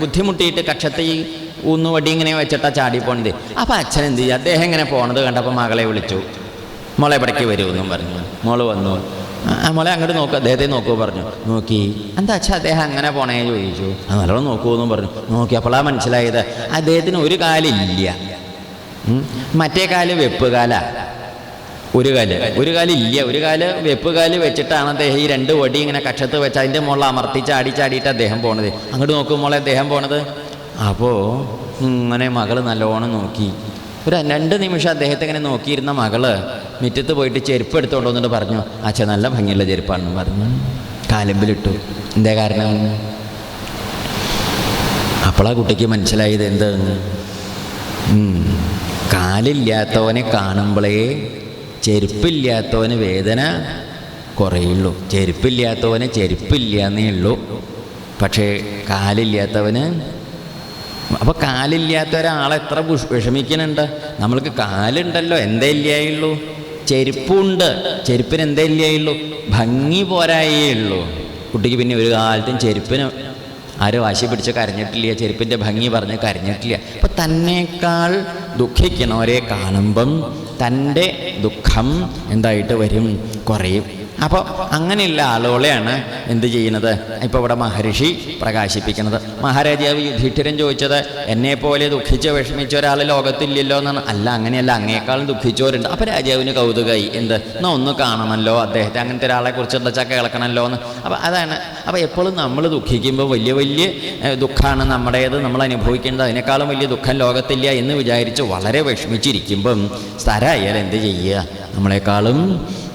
ബുദ്ധിമുട്ടിയിട്ട് കക്ഷത്തെ ഈ ഊന്നുവടി ഇങ്ങനെ വെച്ചിട്ടാ ചാടി പോണത് അപ്പൊ അച്ഛൻ എന്ത് ചെയ്യുക അദ്ദേഹം ഇങ്ങനെ പോണത് കണ്ടപ്പോൾ മകളെ വിളിച്ചു. മോളെ ഇവിടേക്ക് വരുമെന്നും പറഞ്ഞു. മോൾ വന്നു. ആ മോളെ അങ്ങോട്ട് നോക്കൂ. അദ്ദേഹത്തെ നോക്കൂ പറഞ്ഞു. നോക്കി. എന്താ അച്ഛാ അദ്ദേഹം അങ്ങനെ പോണേ? ചോദിച്ചു. നല്ലോണം നോക്കൂന്നും പറഞ്ഞു. നോക്കി അപ്പോളാ മനസ്സിലായത്. അദ്ദേഹത്തിന് ഒരു കാലില്ല. മറ്റേ കാൽ വെപ്പ് കാലാ. ഒരു കാൽ. ഒരു കാൽ ഇല്ല. ഒരു കാൽ വെപ്പ് കാൽ വെച്ചിട്ടാണ് അദ്ദേഹം ഈ രണ്ട് വടി ഇങ്ങനെ കക്ഷത്ത് വെച്ച് അതിന്റെ മുകളിൽ അമർത്തിച്ച് അടിച്ചാടിയിട്ട് ചാടിയിട്ട് അദ്ദേഹം പോണത്. അങ്ങോട്ട് നോക്കുമ്പോൾ അദ്ദേഹം പോണത്. അപ്പോൾ ഇങ്ങനെ മകൾ നല്ലോണം നോക്കി. ഒരു രണ്ട് നിമിഷം അദ്ദേഹത്തെ ഇങ്ങനെ നോക്കിയിരുന്ന മകൾ മുറ്റത്ത് പോയിട്ട് ചെരുപ്പ് എടുത്തുകൊണ്ട് വന്നിട്ട് പറഞ്ഞു. അച്ഛൻ നല്ല ഭംഗിയുള്ള ചെരുപ്പാണെന്ന് പറഞ്ഞു. കാലമ്പിലിട്ടു. എന്തേ കാരണം? അപ്പോളാ കുട്ടിക്ക് മനസ്സിലായത് എന്താ. കാലില്ലാത്തവനെ കാണുമ്പോഴേ ചെരുപ്പില്ലാത്തവന് വേദന കുറയുള്ളൂ. ചെരുപ്പില്ലാത്തവന് ചെരുപ്പില്ല എന്നേ ഉള്ളൂ. പക്ഷേ കാലില്ലാത്തവന് അപ്പോൾ കാലില്ലാത്ത ഒരാളെത്ര വിഷ- വിഷമിക്കുന്നുണ്ട്? നമ്മൾക്ക് കാലുണ്ടല്ലോ എന്തേ ഇല്ലായുള്ളൂ. ചെരുപ്പുണ്ട്. ചെരുപ്പിന് എന്തേ ഇല്ലായുള്ളൂ. ഭംഗി പോരായേ ഉള്ളൂ. കുട്ടിക്ക് പിന്നെ ഒരു കാലത്തും ചെരുപ്പിന് ആരും വാശി പിടിച്ച് കരഞ്ഞിട്ടില്ല ചെരുപ്പിന്റെ ഭംഗി പറഞ്ഞ് കരഞ്ഞിട്ടില്ല. അപ്പം തന്നേക്കാൾ ദുഃഖിക്കണവരെ കാണുമ്പം തന്റെ ദുഃഖം എന്തായിട്ട് വരും? കുറയും. അപ്പോൾ അങ്ങനെയുള്ള ആളുകളെയാണ് എന്ത് ചെയ്യുന്നത്? ഇപ്പോൾ ഇവിടെ മഹർഷി പ്രകാശിപ്പിക്കുന്നത്. മഹാരാജാവ് യുധിഷ്ഠിരൻ ചോദിച്ചത് എന്നെ പോലെ ദുഃഖിച്ച് വിഷമിച്ച ഒരാൾ ലോകത്തില്ലല്ലോ എന്നാണ്. അല്ല അങ്ങനെയല്ല അങ്ങേക്കാളും ദുഃഖിച്ചവരുണ്ട്. അപ്പോൾ രാജാവിന് കൗതുകമായി. എന്ത്? എന്നാ ഒന്ന് കാണണമല്ലോ അദ്ദേഹത്തെ അങ്ങനത്തെ ഒരാളെ കുറിച്ച് എന്താ കേൾക്കണമല്ലോ എന്ന്. അപ്പോൾ അതാണ്. അപ്പോൾ എപ്പോഴും നമ്മൾ ദുഃഖിക്കുമ്പോൾ വലിയ വലിയ ദുഃഖമാണ് നമ്മുടേത്. നമ്മൾ അനുഭവിക്കേണ്ടത് അതിനേക്കാളും വലിയ ദുഃഖം ലോകത്തില്ല എന്ന് വിചാരിച്ച് വളരെ വിഷമിച്ചിരിക്കുമ്പം സ്ഥലമായാൽ എന്ത് ചെയ്യുക? നമ്മളെക്കാളും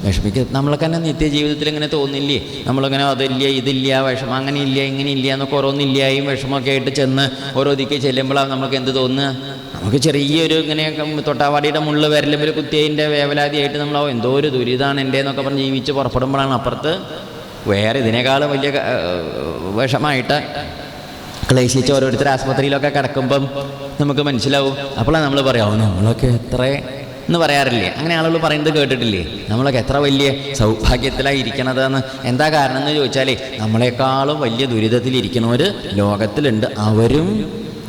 വിഷമിക്കുക നമ്മളൊക്കെ തന്നെ നിത്യജീവിതത്തിൽ ഇങ്ങനെ തോന്നില്ലേ? നമ്മളിങ്ങനെ അതില്ല ഇതില്ല വിഷമം അങ്ങനെ ഇല്ല ഇങ്ങനെ ഇല്ല എന്നൊക്കെ ഓരോന്നില്ലായും വിഷമമൊക്കെ ആയിട്ട് ചെന്ന് ഓരോ ദിക്ക് ചെല്ലുമ്പോഴാണ് നമുക്ക് എന്ത് തോന്നുക? നമുക്ക് ചെറിയൊരു ഇങ്ങനെ തൊട്ടാവാടിയുടെ മുള്ള് വരലുമ്പോൾ കുത്തിയതിന്റെ വേവലാതിയായിട്ട് നമ്മളോ എന്തോ ഒരു ദുരിതമാണ് എന്റെ എന്നൊക്കെ പറഞ്ഞ് ജീവിച്ച് പുറപ്പെടുമ്പോഴാണ് അപ്പുറത്ത് വേറെ ഇതിനേക്കാളും വലിയ വിഷമായിട്ട് ക്ലേശിച്ച് ഓരോരുത്തർ ആസ്പത്രിയിലൊക്കെ കിടക്കുമ്പം നമുക്ക് മനസ്സിലാവും. അപ്പോഴാണ് നമ്മൾ പറയാവുന്നത് "ഓ, നമ്മളൊക്കെ എത്ര എന്ന് പറയാറില്ലേ? അങ്ങനെ ആളുകൾ പറയുന്നത് കേട്ടിട്ടില്ലേ? നമ്മളൊക്കെ എത്ര വലിയ സൗഭാഗ്യത്തിലായി ഇരിക്കണതെന്ന് എന്താ കാരണം എന്ന് ചോദിച്ചാലേ നമ്മളെക്കാളും വലിയ ദുരിതത്തിലിരിക്കണവർ ലോകത്തിലുണ്ട്. അവരും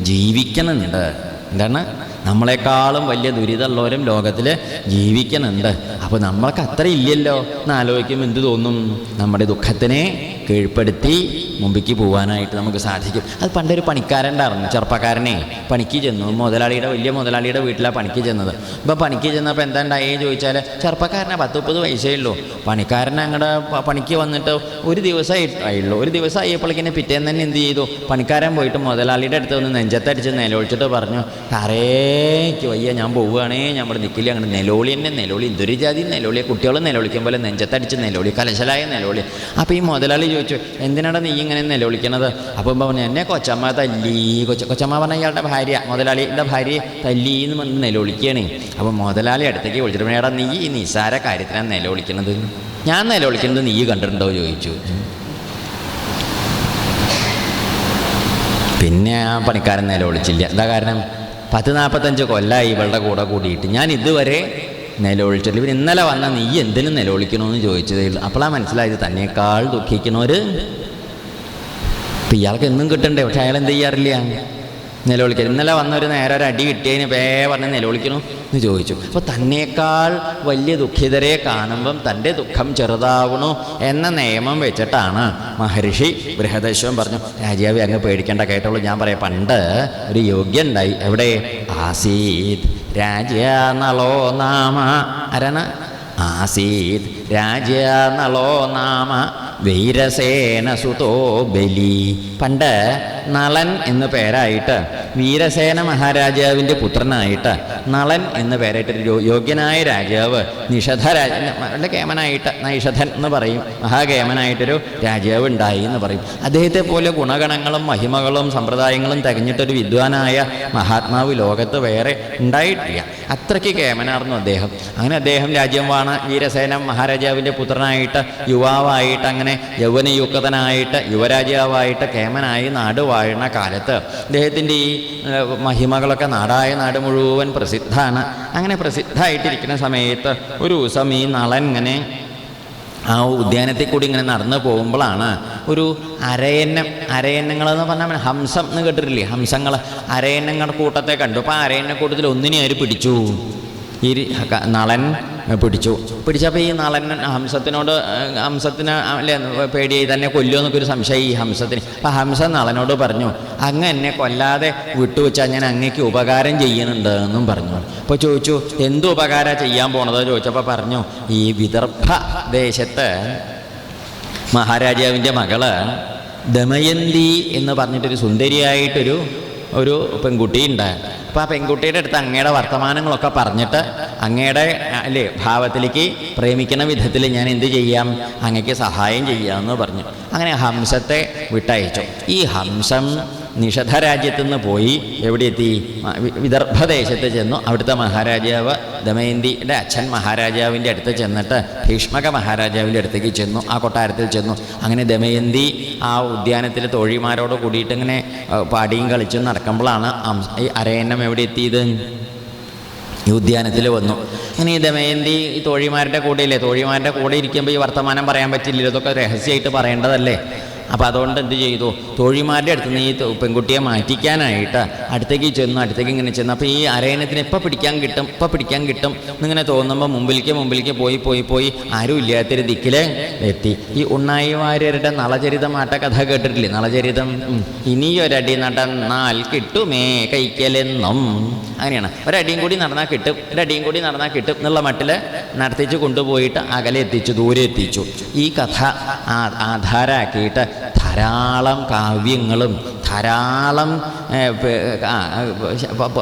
ജീവിക്കണുണ്ട്. എന്താണ്? നമ്മളെക്കാളും വലിയ ദുരിതമുള്ളവരും ലോകത്തിൽ ജീവിക്കുന്നുണ്ട്. അപ്പോൾ നമ്മൾക്ക് അത്ര ഇല്ലല്ലോ. എന്ന് ആലോചിക്കുമ്പോൾ എന്ത് തോന്നും? നമ്മുടെ ദുഃഖത്തിനെ കീഴ്പ്പെടുത്തി മുമ്പിക്ക് പോകാനായിട്ട് നമുക്ക് സാധിക്കും. അത് പണ്ടൊരു പണിക്കാരന്റെ ചെറുപ്പക്കാരനെ. പണിക്ക് ചെന്നു. മുതലാളിയുടെ വലിയ മുതലാളിയുടെ വീട്ടിലാണ് പണിക്ക് ചെന്നത്. ഇപ്പോൾ പണിക്ക് ചെന്നപ്പോൾ എന്താ ഉണ്ടായേ ചോദിച്ചാൽ ചെറുപ്പക്കാരനെ പത്ത് മുപ്പത് വയസ്സേ ഉള്ളൂ. പണിക്കാരൻ അങ്ങടെ പണിക്ക് വന്നിട്ട് ഒരു ദിവസമായി ആയുള്ളൂ. ഒരു ദിവസം ആയപ്പോഴേക്കിനെ പിറ്റേന്ന് തന്നെ എന്ത് ചെയ്തു? പണിക്കാരൻ പോയിട്ട് മുതലാളിയുടെ അടുത്ത് വന്ന് നെഞ്ചത്തടിച്ച് നിലവിളിച്ചിട്ട് പറഞ്ഞു താരേക്ക് വയ്യ. ഞാൻ പോവുകയാണേ. ഞാൻ ഇവിടെ നിൽക്കില്ല അങ്ങനെ നിലവിളി തന്നെ. നിലവിളി എന്തൊരു ജാതി. നിലവിളി കുട്ടികൾ നിലവിളിക്കും പോലെ നെഞ്ചത്തടിച്ച് നിലവിളി കലശലായ നിലവിളി അപ്പോൾ ഈ മുതലാളി ചോദിച്ചു എന്തിനാണ് നീ ഇങ്ങനെ നിലവിളിക്കണത് അപ്പം പറഞ്ഞു എന്നെ കൊച്ചമ്മ തല്ലി. കൊച്ച കൊച്ചമ്മ പറഞ്ഞ ഇയാളുടെ ഭാര്യ മുതലാളിയുടെ ഭാര്യ തല്ലി എന്ന് പറഞ്ഞ് നിലവിളിക്കുകയാണ് അപ്പം മുതലാളി അടുത്തേക്ക് വിളിച്ചിട്ട് എടാ നീ ഈ നിസാര കാര്യത്തിനാണ് നിലവിളിക്കണത് ഞാൻ നിലവിളിക്കുന്നത് നീ കണ്ടിട്ടുണ്ടോ? ചോദിച്ചു. പിന്നെ ആ പണിക്കാരൻ നിലവിളിച്ചില്ല എന്താ കാരണം? പത്ത് നാൽപ്പത്തഞ്ച് കൊല്ലമായി ഇവളുടെ കൂടെ കൂടിയിട്ട്. ഞാൻ ഇതുവരെ നിലവിളിച്ചിട്ടില്ല. ഇവർ ഇന്നലെ വന്ന നീ എന്തിനും നിലവിളിക്കണമെന്ന് ചോദിച്ചതേ ഉള്ളൂ അപ്പോഴാണ് മനസ്സിലായത് തന്നെക്കാൾ ദുഃഖിക്കണവർ ഇപ്പം ഇയാൾക്ക് എന്നും കിട്ടണ്ടേ. പക്ഷെ അയാൾ എന്ത് ചെയ്യാറില്ല? നിലവിളിക്കൽ ഇന്നലെ വന്നൊരു നേരെ ഒരു അടി കിട്ടിയതിന് പേ പറഞ്ഞ് നിലവിളിക്കണു എന്ന് ചോദിച്ചു. അപ്പോൾ തന്നേക്കാൾ വലിയ ദുഃഖിതരെ കാണുമ്പം തന്റെ ദുഃഖം ചെറുതാവണു എന്ന നിയമം വെച്ചിട്ടാണ് മഹർഷി ബൃഹദശ്വം പറഞ്ഞു രാജാവി അങ്ങ് പേടിക്കേണ്ട കേട്ടോളൂ ഞാൻ പറയാം. പണ്ട് ഒരു യോഗ്യൻ ഉണ്ടായി എവിടെ? ആസീത് രാജ നളോ നാമ. അരണ ആസീത് രാജ നളോ നാമ. വീരസേന സുതോ ബലി. പണ്ട് നളൻ എന്ന പേരായിട്ട് വീരസേന മഹാരാജാവിന്റെ പുത്രനായിട്ട് നളൻ എന്ന പേരായിട്ട് യോഗ്യനായ രാജാവ് നിഷധ രാജ വളരെ കേമനായിട്ട് നൈഷധൻ എന്ന് പറയും. മഹാകേമനായിട്ടൊരു രാജാവ് ഉണ്ടായി എന്ന് പറയും. അദ്ദേഹത്തെ പോലെ ഗുണഗണങ്ങളും മഹിമകളും സമ്പ്രദായങ്ങളും തികഞ്ഞിട്ടൊരു വിദ്വാനായ മഹാത്മാവ് ലോകത്ത് വേറെ ഉണ്ടായിട്ടില്ല. അത്രയ്ക്ക് കേമനായിരുന്നു അദ്ദേഹം. അങ്ങനെ അദ്ദേഹം രാജ്യം വാണ വീരസേന മഹാരാജാവിന്റെ പുത്രനായിട്ട് യുവാവായിട്ട് അങ്ങനെ യൗവനയുക്തനായിട്ട് യുവരാജാവായിട്ട് കേമനായി നാട് വാഴുന്ന കാലത്ത് അദ്ദേഹത്തിന്റെ ഈ മഹിമകളൊക്കെ നാടായ നാട് മുഴുവൻ പ്രസിദ്ധമാണ്. അങ്ങനെ പ്രസിദ്ധമായിട്ടിരിക്കുന്ന സമയത്ത് ഒരു ദിവസം ഈ നളൻ ഇങ്ങനെ ആ ഉദ്യാനത്തിൽ കൂടി ഇങ്ങനെ നടന്നു പോകുമ്പോഴാണ് ഒരു അരയന്നം അരയന്നങ്ങളെന്ന് പറഞ്ഞാൽ ഹംസം എന്ന് കേട്ടിട്ടില്ലേ? ഹംസങ്ങൾ അരയന്നങ്ങളുടെ കൂട്ടത്തെ കണ്ടു. അപ്പോൾ ആ അരയന്ന കൂട്ടത്തിൽ ഒന്നിനെ അവർ പിടിച്ചു. ഈ നളൻ പിടിച്ചു. പിടിച്ചപ്പോൾ ഈ നളൻ ഹംസത്തിനോട് ഹംസത്തിന് അല്ലേ പേടിയായി തന്നെ കൊല്ലുമെന്നൊക്കെ ഒരു സംശയം ഈ ഹംസത്തിന്. അപ്പം ഹംസ നളനോട് പറഞ്ഞു അങ്ങ് എന്നെ കൊല്ലാതെ വിട്ടുവെച്ചാൽ ഞാൻ അങ്ങേക്ക് ഉപകാരം ചെയ്യുന്നുണ്ട് എന്നും പറഞ്ഞു. അപ്പോൾ ചോദിച്ചു എന്ത് ഉപകാരം ചെയ്യാൻ പോണത്? ചോദിച്ചപ്പോൾ പറഞ്ഞു ഈ വിദർഭ ദേശത്ത് മഹാരാജാവിന്റെ മകൾ ദമയന്തി എന്ന് പറഞ്ഞിട്ടൊരു സുന്ദരിയായിട്ടൊരു ഒരു പെൺകുട്ടി ഉണ്ട്. അപ്പോൾ ആ പെൺകുട്ടിയുടെ അടുത്ത് അങ്ങയുടെ വർത്തമാനങ്ങളൊക്കെ പറഞ്ഞിട്ട് അങ്ങയുടെ അല്ലേ ഭാവത്തിലേക്ക് പ്രേമിക്കുന്ന വിധത്തിൽ ഞാൻ എന്ത് ചെയ്യാം? അങ്ങക്ക് സഹായം ചെയ്യാമെന്ന് പറഞ്ഞു. അങ്ങനെ ഹംസത്തെ വിട്ടയച്ചു. ഈ ഹംസം നിഷധ രാജ്യത്തു നിന്ന് പോയി എവിടെ എത്തി വിദർഭദേശത്ത് ചെന്നു. അവിടുത്തെ മഹാരാജാവ് ദമയന്തിയുടെ അച്ഛൻ മഹാരാജാവിന്റെ അടുത്ത് ചെന്നിട്ട് ഭീഷ്മക മഹാരാജാവിന്റെ അടുത്തേക്ക് ചെന്നു ആ കൊട്ടാരത്തിൽ ചെന്നു. അങ്ങനെ ദമയന്തി ആ ഉദ്യാനത്തിൽ തോഴിമാരോട് കൂടിയിട്ട് ഇങ്ങനെ പാടിയും കളിച്ചും നടക്കുമ്പോഴാണ് ഈ അരയന്നം എവിടെ എത്തിയത്? ഈ ഉദ്യാനത്തിൽ വന്നു. അങ്ങനെ ഈ ദമയന്തി ഈ തോഴിമാരുടെ കൂടെ ഇല്ലേ തോഴിമാരുടെ കൂടെ ഇരിക്കുമ്പോൾ ഈ വർത്തമാനം പറയാൻ പറ്റില്ല ഇതൊക്കെ രഹസ്യമായിട്ട് പറയേണ്ടതല്ലേ? അപ്പോൾ അതുകൊണ്ട് എന്ത് ചെയ്തു? തോഴിമാരുടെ അടുത്ത് നിന്ന് ഈ പെൺകുട്ടിയെ മാറ്റിക്കാനായിട്ട് അടുത്തേക്ക് ചെന്നു അടുത്തേക്ക് ഇങ്ങനെ ചെന്നു. അപ്പോൾ ഈ അരയണത്തിന് എപ്പോൾ പിടിക്കാൻ കിട്ടും എപ്പോൾ പിടിക്കാൻ കിട്ടും എന്നിങ്ങനെ തോന്നുമ്പോൾ മുമ്പിലേക്ക് മുമ്പിലേക്ക് പോയി പോയി പോയി ആരും ഇല്ലാത്തൊരു ദിക്കിലെ എത്തി. ഈ ഉണ്ണായി വാര്യരുടെ നളചരിതമാട്ട കഥ കേട്ടിട്ടില്ലേ? നളചരിതം. ഇനിയൊരടി നടന്നാൽ കിട്ടുമേ കൈക്കലെന്നും. അങ്ങനെയാണ്. ഒരടിയും കൂടി നടന്നാൽ കിട്ടും ഒരടിയും കൂടി നടന്നാൽ കിട്ടും എന്നുള്ള മട്ടിൽ നടത്തിച്ച് കൊണ്ടുപോയിട്ട് അകലെ എത്തിച്ചു ദൂരെ എത്തിച്ചു. ഈ കഥ ആധാരാക്കിയിട്ട് ധാരാളം കാവ്യങ്ങളും ധാരാളം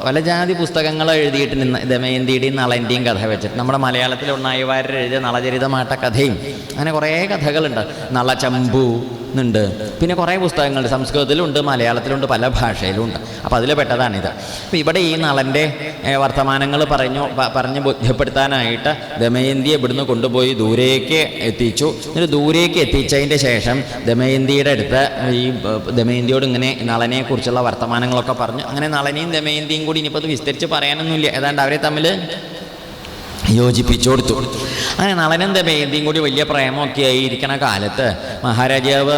പല ജാതി പുസ്തകങ്ങൾ എഴുതിയിട്ട് നിന്ന് ദമയന്തിയുടെയും നളന്റെയും കഥ വെച്ചിട്ട്. നമ്മുടെ മലയാളത്തിൽ ഉണ്ണായിവാരർ എഴുതിയ നളചരിതമാട്ട കഥയും. അങ്ങനെ കുറേ കഥകളുണ്ട്. നളചമ്പു എന്നുണ്ട് പിന്നെ കുറേ പുസ്തകങ്ങളുണ്ട്. സംസ്കൃതത്തിലുണ്ട് മലയാളത്തിലുണ്ട് പല ഭാഷയിലുണ്ട്. അപ്പോൾ അതിൽ പെട്ടതാണിത്. അപ്പോൾ ഇവിടെ ഈ നളന്റെ വർത്തമാനങ്ങൾ പറഞ്ഞു പറഞ്ഞ് ബോധ്യപ്പെടുത്താനായിട്ട് ദമയന്തി ഇവിടുന്ന് കൊണ്ടുപോയി ദൂരേക്ക് എത്തിച്ചു. എന്നിട്ട് ദൂരേക്ക് എത്തിച്ചതിന്റെ ശേഷം ദമയന്തിയുടെ അടുത്ത് ഈ ദമയന്തിയോട് ഇങ്ങനെ നളനെക്കുറിച്ചുള്ള വർത്തമാനങ്ങളൊക്കെ പറഞ്ഞു. അങ്ങനെ നളനെയും ദമയന്തിയും കൂടി ഇനിയിപ്പോൾ അത് വിസ്തരിച്ച് പറയാനൊന്നുമില്ല. ഏതാണ്ട് അവരെ തമ്മിൽ യോജിപ്പിച്ചു കൊടുത്തു അങ്ങനെ നളനും ദമയന്തിയും കൂടി വലിയ പ്രേമമൊക്കെ ആയി ഇരിക്കണ കാലത്ത് മഹാരാജാവ്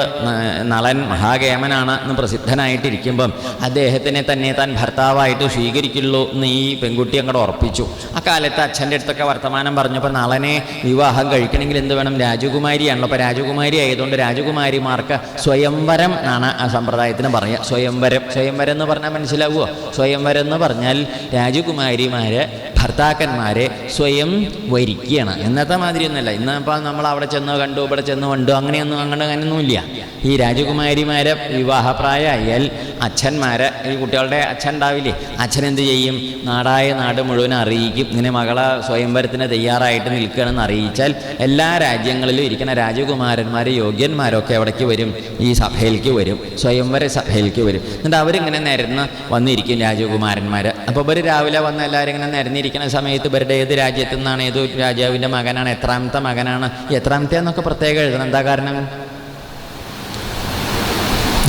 നളൻ മഹാകേമനാണ് എന്ന് പ്രസിദ്ധനായിട്ടിരിക്കുമ്പം അദ്ദേഹത്തിനെ തന്നെ താൻ ഭർത്താവായിട്ട് സ്വീകരിക്കുള്ളൂ എന്ന് ഈ പെൺകുട്ടി അങ്ങോട്ട് ഉറപ്പിച്ചു. ആ കാലത്ത് അച്ഛന്റെ അടുത്തൊക്കെ വർത്തമാനം പറഞ്ഞപ്പോൾ നളനെ വിവാഹം കഴിക്കണമെങ്കിൽ എന്ത് വേണം? രാജകുമാരിയാണല്ലോ. അപ്പോൾ രാജകുമാരി ആയതുകൊണ്ട് രാജകുമാരിമാർക്ക് സ്വയംവരം ആണ് ആ സമ്പ്രദായത്തിന് പറയുക. സ്വയംവരം. സ്വയംവരം എന്ന് പറഞ്ഞാൽ മനസ്സിലാവുമോ സ്വയംവരം എന്ന് പറഞ്ഞാൽ രാജകുമാരിമാര് ഭർത്താക്കന്മാരെ സ്വയം വരിക്കുകയാണ് ഇന്നത്തെ മാതിരിയൊന്നുമല്ല. ഇന്നിപ്പോൾ നമ്മൾ അവിടെ ചെന്ന് കണ്ടു ഇവിടെ ചെന്ന് കണ്ടു അങ്ങനെയൊന്നും അങ്ങനെ അങ്ങനെയൊന്നുമില്ല. ഈ രാജകുമാരിമാരെ വിവാഹപ്രായമായാൽ അച്ഛന്മാരെ ഈ കുട്ടികളുടെ അച്ഛൻ ഉണ്ടാവില്ലേ? അച്ഛൻ എന്ത് ചെയ്യും? നാടായ നാട് മുഴുവൻ അറിയിക്കും. ഇങ്ങനെ മകളെ സ്വയംവരത്തിന് തയ്യാറായിട്ട് നിൽക്കുകയാണെന്ന് അറിയിച്ചാൽ എല്ലാ രാജ്യങ്ങളിലും ഇരിക്കുന്ന രാജകുമാരന്മാർ യോഗ്യന്മാരൊക്കെ അവിടേക്ക് വരും. ഈ സഭയിലേക്ക് വരും. സ്വയംവര സഭയിലേക്ക് വരും. എന്നിട്ട് അവരിങ്ങനെ നിരന്ന് വന്നിരിക്കും രാജകുമാരന്മാർ അപ്പോൾ ഇവർ രാവിലെ വന്ന് എല്ലാവരും ഇങ്ങനെ നിരന്നിരിക്കുന്ന സമയത്ത് ഇവരുടെ ഏത് രാജ്യത്തു നിന്നാണ് ഏത് രാജാവിന്റെ മകനാണ് എത്രാമത്തെ മകനാണ് എത്രാമത്തെ എന്നൊക്കെ പ്രത്യേകം എഴുതണം. എന്താ കാരണം?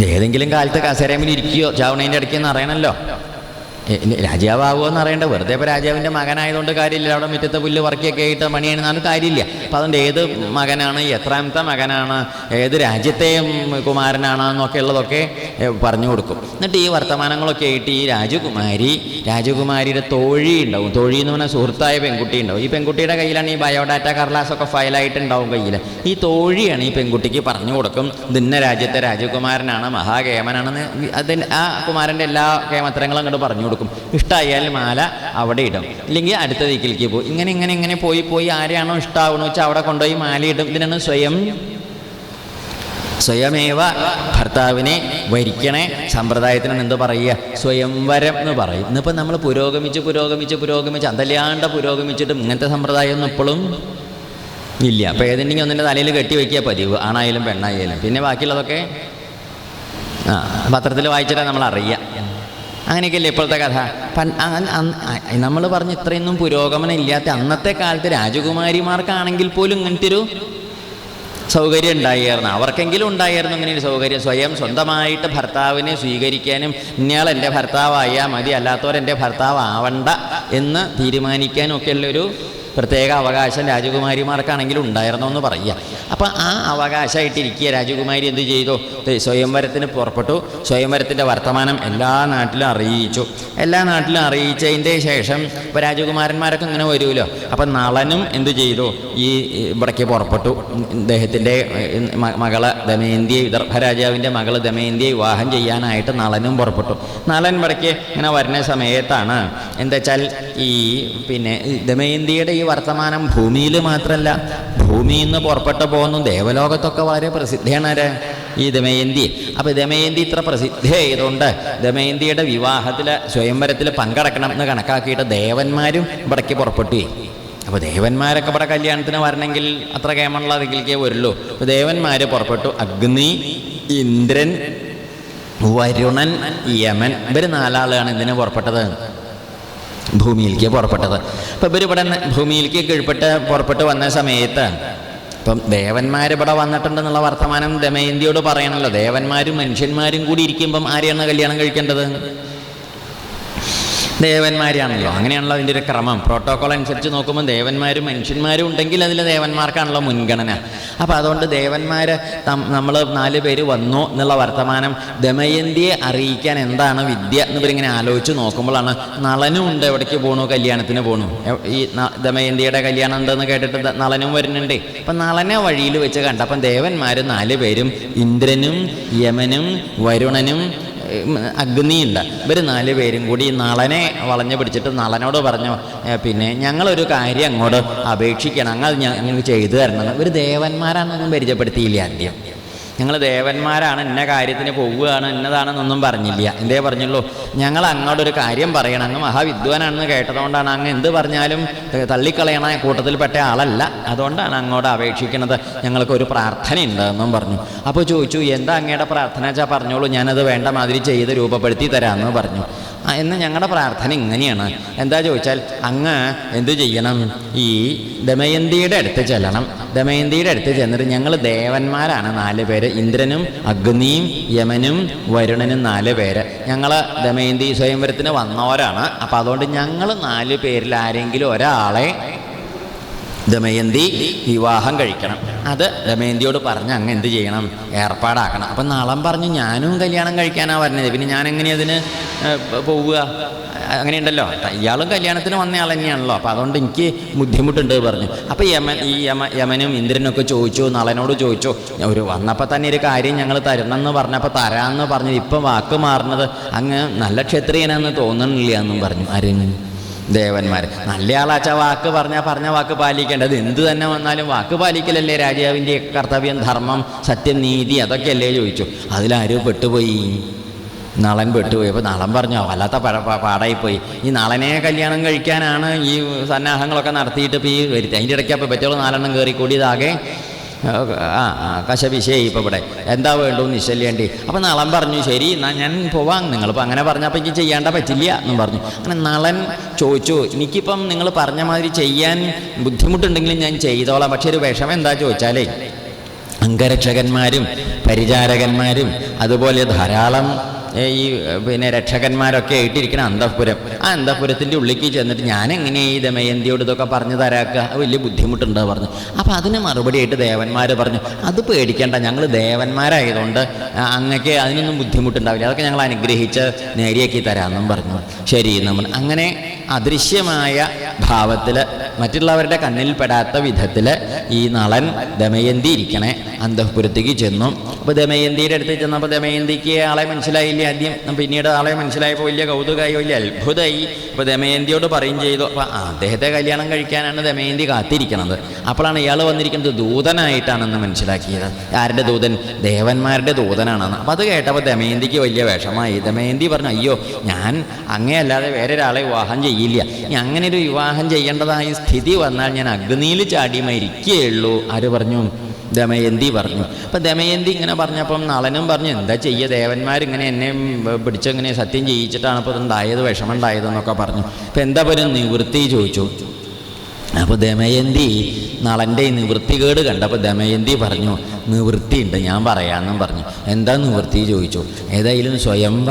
ഏതെങ്കിലും കാലത്ത് കസേരമിൽ ഇരിക്കുകയോ ചാവണേന്റെ ഇടയ്ക്ക് എന്ന് അറിയണമല്ലോ എ- ഇനി രാജാവാകുമോ എന്ന് അറിയണ്ട. വെറുതെ ഇപ്പോൾ രാജാവിന്റെ മകനായതുകൊണ്ട് കാര്യമില്ല. അവിടെ മുറ്റത്തെ പുല്ല് വർക്കിയൊക്കെ ആയിട്ട് മണിയാണെന്നാലും കാര്യമില്ല. അപ്പം അതുകൊണ്ട് ഏത് മകനാണ് എത്രാമത്തെ മകനാണ് ഏത് രാജ്യത്തെ കുമാരനാണ് എന്നൊക്കെ ഉള്ളതൊക്കെ പറഞ്ഞു കൊടുക്കും. എന്നിട്ട് ഈ വർത്തമാനങ്ങളൊക്കെ ആയിട്ട് ഈ രാജകുമാരി രാജകുമാരിയുടെ തോഴി ഉണ്ടാവും. തോഴി എന്ന് പറഞ്ഞാൽ സുഹൃത്തായ പെൺകുട്ടി ഉണ്ടാവും. ഈ പെൺകുട്ടിയുടെ കയ്യിലാണ് ഈ ബയോഡാറ്റ കർലാസൊക്കെ ഫയലായിട്ട് ഉണ്ടാവും കയ്യിൽ ഈ തോഴിയാണ് ഈ പെൺകുട്ടിക്ക് പറഞ്ഞു കൊടുക്കും. ഇന്ന രാജ്യത്തെ രാജകുമാരനാണ് മഹാകേമനാണെന്ന് അതിന് ആ കുമാരന്റെ എല്ലാ കേമത്തരങ്ങളും അങ്ങോട്ട് പറഞ്ഞു കൊടുക്കും. ഇഷ്ടമായാൽ മാല അവിടെ ഇടും. ഇല്ലെങ്കിൽ അടുത്ത ദിക്കിലേക്ക് പോകും. ഇങ്ങനെ ഇങ്ങനെ ഇങ്ങനെ പോയി പോയി ആരെയാണോ ഇഷ്ടമാവണോ വെച്ചാൽ അവിടെ കൊണ്ടുപോയി മാല ഇടും. ഇതിനാണ് സ്വയം സ്വയമേവ ഭർത്താവിനെ വരിക്കണേ. സമ്പ്രദായത്തിന് എന്ത് പറയുക? സ്വയംവരം എന്ന് പറയും. ഇന്നിപ്പോൾ നമ്മൾ പുരോഗമിച്ച് പുരോഗമിച്ച് പുരോഗമിച്ച് അതല്ലാണ്ട് പുരോഗമിച്ചിട്ടും ഇങ്ങനത്തെ സമ്പ്രദായമൊന്നും ഇപ്പോഴും ഇല്ല. അപ്പോൾ ഏതെങ്കിലും ഒന്നിന്റെ തലയിൽ കെട്ടി വയ്ക്കുക പതിവ്. ആണായാലും പെണ്ണായാലും. പിന്നെ ബാക്കിയുള്ളതൊക്കെ ആ പത്രത്തിൽ വായിച്ചിട്ടാണ് നമ്മൾ അറിയുക അങ്ങനെയൊക്കെയല്ലേ ഇപ്പോഴത്തെ കഥ? നമ്മൾ പറഞ്ഞ ഇത്രയൊന്നും പുരോഗമനം ഇല്ലാത്ത അന്നത്തെ കാലത്ത് രാജകുമാരിമാർക്കാണെങ്കിൽ പോലും ഇങ്ങനത്തെ ഒരു സൗകര്യം ഉണ്ടായിരുന്നു. അവർക്കെങ്കിലും ഉണ്ടായിരുന്നു ഇങ്ങനെ ഒരു സൗകര്യം. സ്വയം സ്വന്തമായിട്ട് ഭർത്താവിനെ സ്വീകരിക്കാനും ഇന്നയാൾ എന്റെ ഭർത്താവായാൽ മതി അല്ലാത്തവർ എന്റെ ഭർത്താവ് ആവണ്ട എന്ന് തീരുമാനിക്കാനും ഒക്കെ ഉള്ളൊരു പ്രത്യേക അവകാശം രാജകുമാരിമാർക്കാണെങ്കിലും ഉണ്ടായിരുന്നോ എന്ന് പറയുക. അപ്പം ആ അവകാശമായിട്ടിരിക്കുക രാജകുമാരി എന്ത് ചെയ്തു? സ്വയംവരത്തിന് പുറപ്പെട്ടു. സ്വയംവരത്തിന്റെ വർത്തമാനം എല്ലാ നാട്ടിലും അറിയിച്ചു. എല്ലാ നാട്ടിലും അറിയിച്ചതിന്റെ ശേഷം ഇപ്പോൾ രാജകുമാരന്മാരൊക്കെ ഇങ്ങനെ വരുമല്ലോ. അപ്പം നളനും എന്ത് ചെയ്തു? ഈ ഇവിടേക്ക് പുറപ്പെട്ടു. ഇദ്ദേഹത്തിന്റെ മകൾ ദമയന്തിയെ വിദർഭ രാജാവിന്റെ മകൾ ദമയന്തിയെ വിവാഹം ചെയ്യാനായിട്ട് നളനും പുറപ്പെട്ടു. നളൻ ഇവിടേക്ക് ഇങ്ങനെ വരുന്ന സമയത്താണ് എന്താ വെച്ചാൽ ഈ പിന്നെ ദമയന്തിയുടെ ഈ വർത്തമാനം ഭൂമിയിൽ മാത്രമല്ല ഭൂമിയിൽ നിന്ന് പുറപ്പെട്ടു പോകുന്നു ദേവലോകത്തൊക്കെ വളരെ പ്രസിദ്ധയാണ് ആര്? ഈ ദമയന്തി. അപ്പോൾ ദമയന്തി ഇത്ര പ്രസിദ്ധമായതുകൊണ്ട് ദമയന്തിയുടെ വിവാഹത്തിൽ സ്വയംവരത്തിൽ പങ്കെടുക്കണം എന്ന് കണക്കാക്കിയിട്ട് ദേവന്മാരും ഇവിടേക്ക് പുറപ്പെട്ടു. അപ്പോൾ ദേവന്മാരൊക്കെ ഇവിടെ കല്യാണത്തിന് വരണമെങ്കിൽ അത്ര കേമമുള്ള അതിലേക്കേ വരുള്ളൂ. അപ്പോൾ ദേവന്മാർ പുറപ്പെട്ടു. അഗ്നി ഇന്ദ്രൻ വരുണൻ യമൻ ഇവർ നാലാളാണ് ഇതിന് പുറപ്പെട്ടത്. ഭൂമിയിലേക്ക് പുറപ്പെട്ടത്. അപ്പം ഇവർ ഇവിടെ ഭൂമിയിലേക്ക് കീഴ്പ്പെട്ട് പുറപ്പെട്ട് വന്ന സമയത്ത് ഇപ്പം ദേവന്മാർ ഇവിടെ വന്നിട്ടുണ്ടെന്നുള്ള വർത്തമാനം ദമയന്തിയോട് പറയണല്ലോ. ദേവന്മാരും മനുഷ്യന്മാരും കൂടി ഇരിക്കുമ്പം ആരെയാണ് കല്യാണം കഴിക്കേണ്ടത്? ദേവന്മാരാണല്ലോ. അങ്ങനെയാണല്ലോ അതിന്റെ ഒരു ക്രമം. പ്രോട്ടോകോൾ അനുസരിച്ച് നോക്കുമ്പോൾ ദേവന്മാരും മനുഷ്യന്മാരും ഉണ്ടെങ്കിൽ അതിൽ ദേവന്മാർക്കാണല്ലോ മുൻഗണന. അപ്പോൾ അതുകൊണ്ട് ദേവന്മാർ നമ്മൾ നാല് പേര് വന്നു എന്നുള്ള വർത്തമാനം ദമയന്തിയെ അറിയിക്കാൻ എന്താണ് വിദ്യ എന്ന് എന്നിവരിങ്ങനെ ആലോചിച്ച് നോക്കുമ്പോഴാണ് നളനും ഉണ്ട് എവിടേക്ക് പോണു കല്യാണത്തിന് പോണു. ഈ ദമയന്തിയുടെ കല്യാണം ഉണ്ടെന്ന് കേട്ടിട്ട് നളനും വരുന്നുണ്ട്. അപ്പം നളനെ വഴിയിൽ വെച്ച് കണ്ടപ്പം ദേവന്മാർ നാല് പേരും ഇന്ദ്രനും യമനും വരുണനും അഗ്നിയുണ്ട് ഇവർ നാല് പേരും കൂടി നളനെ വളഞ്ഞു പിടിച്ചിട്ട് നളനോട് പറഞ്ഞു "ഏ, പിന്നെ ഞങ്ങളൊരു കാര്യം അങ്ങോട്ട് അപേക്ഷിക്കണം. അങ്ങ് ഞങ്ങൾ ചെയ്തു തരണം. ഇവർ ദേവന്മാരാണെന്നൊന്നും പരിചയപ്പെടുത്തിയില്ല ആദ്യം. ഞങ്ങൾ ദേവന്മാരാണ് ഇന്ന കാര്യത്തിന് പോവുകയാണ് ഇന്നതാണെന്നൊന്നും പറഞ്ഞില്ല. എന്തേ പറഞ്ഞുള്ളൂ. ഞങ്ങൾ അങ്ങോട്ട് ഒരു കാര്യം പറയണം. അങ്ങ് മഹാവിദ്വാനാണെന്ന് കേട്ടതുകൊണ്ടാണ് അങ്ങ് എന്ത് പറഞ്ഞാലും തള്ളിക്കളയണ കൂട്ടത്തിൽപ്പെട്ട ആളല്ല. അതുകൊണ്ടാണ് അങ്ങോട്ട് അപേക്ഷിക്കുന്നത്. ഞങ്ങൾക്കൊരു പ്രാർത്ഥനയുണ്ട് എന്നും പറഞ്ഞു. അപ്പോൾ ചോദിച്ചു എന്താ അങ്ങയുടെ പ്രാർത്ഥന? വെച്ചാൽ പറഞ്ഞോളൂ. ഞാനത് വേണ്ട മാതിരി ചെയ്ത് രൂപപ്പെടുത്തി തരാമെന്ന് പറഞ്ഞു. എന്ന് ഞങ്ങളുടെ പ്രാർത്ഥന ഇങ്ങനെയാണ്. എന്താ ചോദിച്ചാൽ അങ്ങ് എന്തു ചെയ്യണം? ഈ ദമയന്തിയുടെ അടുത്ത് ചെല്ലണം. ദമയന്തിയുടെ അടുത്ത് ചെന്നിട്ട് ഞങ്ങൾ ദേവന്മാരാണ് നാല് പേര്. ഇന്ദ്രനും അഗ്നിയും യമനും വരുണനും നാല് പേര്. ഞങ്ങൾ ദമയന്തി സ്വയംവരത്തിന് വന്നവരാണ്. അപ്പോൾ അതുകൊണ്ട് ഞങ്ങൾ നാല് പേരിൽ ആരെങ്കിലും ഒരാളെ ദമയന്തി വിവാഹം കഴിക്കണം. അത് ദമയന്തിയോട് പറഞ്ഞ് അങ്ങ് എന്ത് ചെയ്യണം? ഏർപ്പാടാക്കണം. അപ്പം നളം പറഞ്ഞു ഞാനും കല്യാണം കഴിക്കാനാണ് പറഞ്ഞത്. പിന്നെ ഞാൻ എങ്ങനെ അതിന് പോവുക? അങ്ങനെയുണ്ടല്ലോ. ഇയാളും കല്യാണത്തിന് വന്ന ആൾ തന്നെയാണല്ലോ. അപ്പോൾ അതുകൊണ്ട് എനിക്ക് ബുദ്ധിമുട്ടുണ്ട് പറഞ്ഞു. അപ്പോൾ യമൻ ഈ യമ യമനും ഇന്ദ്രനൊക്കെ ചോദിച്ചു നളനോട് ചോദിച്ചു ഒരു വന്നപ്പോൾ തന്നെ ഒരു കാര്യം ഞങ്ങൾ തരണം എന്ന് പറഞ്ഞപ്പോൾ തരാമെന്ന് പറഞ്ഞത്. ഇപ്പം വാക്ക് മാറുന്നത് അങ്ങ് നല്ല ക്ഷത്രിയനാണെന്ന് തോന്നണില്ല എന്നും പറഞ്ഞു. ആരും? ദേവന്മാർ. നല്ല ആളാച്ച വാക്ക് പറഞ്ഞാൽ പറഞ്ഞ വാക്ക് പാലിക്കേണ്ടത്. എന്ത് തന്നെ വന്നാലും വാക്ക് പാലിക്കലല്ലേ രാജാവിന്റെ കർത്തവ്യം ധർമ്മം സത്യം നീതി അതൊക്കെയല്ലേ ചോദിച്ചു. അതിലാരും പെട്ടുപോയി? നളൻ പെട്ടുപോയി. അപ്പോൾ നളൻ പറഞ്ഞു വല്ലാത്ത പഴ പാടായിപ്പോയി. ഈ നളനെ കല്യാണം കഴിക്കാനാണ് ഈ സന്നാഹങ്ങളൊക്കെ നടത്തിയിട്ട് ഇപ്പോൾ ഈ വരുത്തി. അതിന്റെ ഇടയ്ക്ക് അപ്പോൾ പറ്റുള്ള നാലെണ്ണം കയറിക്കൂടിയതാകെ ആ കശപിശയായി ഇപ്പോൾ ഇവിടെ. എന്താ വേണ്ടു നിശ്ചല്യേണ്ടി അപ്പം നളൻ പറഞ്ഞു ശരി എന്നാൽ ഞാൻ പോവാം. നിങ്ങളിപ്പോൾ അങ്ങനെ പറഞ്ഞപ്പോൾ എനിക്ക് ചെയ്യേണ്ട പറ്റില്ല എന്ന് പറഞ്ഞു. അങ്ങനെ നളൻ ചോദിച്ചു എനിക്കിപ്പം നിങ്ങൾ പറഞ്ഞ മാതിരി ചെയ്യാൻ ബുദ്ധിമുട്ടുണ്ടെങ്കിലും ഞാൻ ചെയ്തോളാം. പക്ഷേ ഒരു വിഷമം എന്താ ചോദിച്ചാലേ അംഗരക്ഷകന്മാരും പരിചാരകന്മാരും അതുപോലെ ധാരാളം ഈ പിന്നെ രക്ഷകന്മാരൊക്കെ ആയിട്ടിരിക്കണ അന്തഃപുരം. ആ അന്തഃപുരത്തിന്റെ ഉള്ളിലേക്ക് ചെന്നിട്ട് ഞാൻ എങ്ങനെ ഈ ദമയന്തിയോട് ഇതൊക്കെ പറഞ്ഞു തരാക്കുക വലിയ ബുദ്ധിമുട്ടുണ്ട് പറഞ്ഞു. അപ്പോൾ അതിന് മറുപടിയായിട്ട് ദേവന്മാർ പറഞ്ഞു അത് പേടിക്കേണ്ട ഞങ്ങൾ ദേവന്മാരായതുകൊണ്ട് അങ്ങക്ക് അതിനൊന്നും ബുദ്ധിമുട്ടുണ്ടാവില്ല. അതൊക്കെ ഞങ്ങൾ അനുഗ്രഹിച്ച് നേരിയാക്കി തരാമെന്നും പറഞ്ഞു. ശരി നമ്മൾ അങ്ങനെ അദൃശ്യമായ ഭാവത്തിൽ മറ്റുള്ളവരുടെ കണ്ണിൽപ്പെടാത്ത വിധത്തിൽ ഈ നളൻ ദമയന്തി ഇരിക്കണേ. അന്തഃപുരത്തേക്ക് ചെന്നു. അപ്പോൾ ദമയന്തിയുടെ അടുത്ത് ചെന്നപ്പോൾ ദമയന്തിക്ക് ആളെ മനസ്സിലായില്ല ആദ്യം? പിന്നീട് ആളെ മനസ്സിലായപ്പോൾ വലിയ കൗതുകമായി വലിയ അത്ഭുതമായി. അപ്പോൾ ദമയന്തിയോട് പറയും ചെയ്തു. അപ്പോൾ അദ്ദേഹത്തെ കല്യാണം കഴിക്കാനാണ് ദമയന്തി കാത്തിരിക്കുന്നത് അപ്പോഴാണ് ഇയാൾ വന്നിരിക്കുന്നത് ദൂതനായിട്ടാണെന്ന് മനസ്സിലാക്കിയത്. ആരുടെ ദൂതൻ? ദേവന്മാരുടെ ദൂതനാണെന്ന്. അപ്പോൾ അത് കേട്ടപ്പോൾ ദമയന്തിക്ക് വലിയ വിഷമായി ദമയന്തി പറഞ്ഞു അയ്യോ ഞാൻ അങ്ങേ അല്ലാതെ വേറെ ഒരാളെ വിവാഹം ചെയ്യില്ല ഇനി അങ്ങനെ ഒരു വിവാഹം ചെയ്യേണ്ടതായ സ്ഥിതി വന്നാൽ ഞാൻ അഗ്നിയിൽ ചാടി ആര് പറഞ്ഞു? ദമയന്തി പറഞ്ഞു. അപ്പം ദമയന്തി ഇങ്ങനെ പറഞ്ഞപ്പം നളനും പറഞ്ഞു എന്താ ചെയ്യുക ദേവന്മാരിങ്ങനെ എന്നെ പിടിച്ചങ്ങനെ സത്യം ചെയ്യിച്ചിട്ടാണ് ഇപ്പോൾ ഇതുണ്ടായത് വിഷമം ഉണ്ടായതെന്നൊക്കെ പറഞ്ഞു. അപ്പം എന്താ ഒരു നിവൃത്തി? ചോദിച്ചു. അപ്പോൾ ദമയന്തി നളന്റെ നിവൃത്തി നിവൃത്തികേട് കണ്ടപ്പോൾ ദമയന്തി പറഞ്ഞു നിവൃത്തിയുണ്ട് ഞാൻ പറയാമെന്നും പറഞ്ഞു. എന്താ നിവൃത്തി? ചോദിച്ചു. ഏതായാലും സ്വയംവര